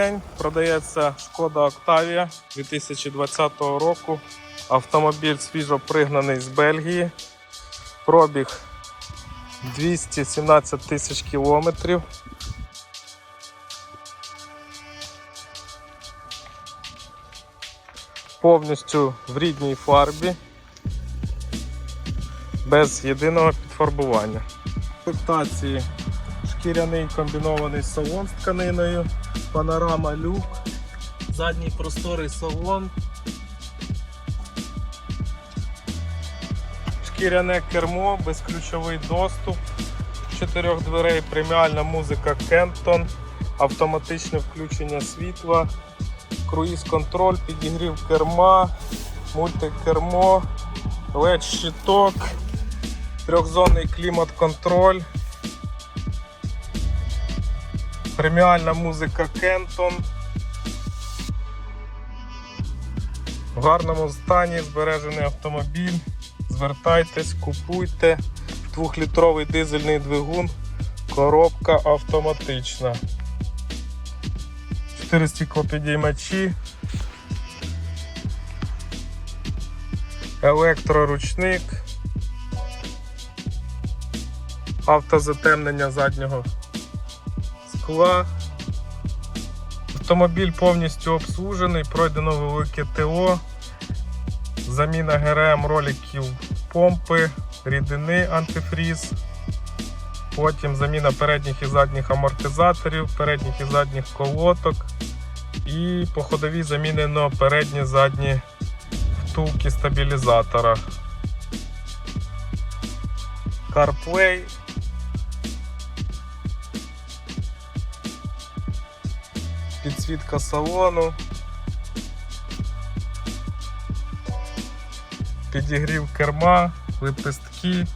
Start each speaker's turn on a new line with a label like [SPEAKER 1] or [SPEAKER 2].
[SPEAKER 1] день продається шкода Октавія 2020 року. Автомобіль свіжо пригнаний з Бельгії. Пробіг 217 тисяч кілометрів. Повністю в рідній фарбі, без єдиного підфарбування. В комплектації шкіряний комбінований салон з тканиною, панорама люк, задній просторий салон, шкіряне кермо, безключовий доступ, чотирьох дверей, преміальна музика Кемптон, автоматичне включення світла, круїз-контроль, підігрів керма, мультикермо, led щиток, трьохзонний клімат-контроль. Преміальна музика Кентон. В гарному стані збережений автомобіль. Звертайтесь, купуйте. Двохлітровий дизельний двигун, коробка автоматична. Чотири стеклопідіймачі. Електроручник. Автозатемнення заднього скла. Автомобіль повністю обслужений, пройдено велике ТО, заміна ГРМ роликів помпи, рідини антифріз, потім заміна передніх і задніх амортизаторів, передніх і задніх колоток і по ходовій замінено передні задні втулки стабілізатора. CarPlay підсвітка салону, підігрів керма, лепестки,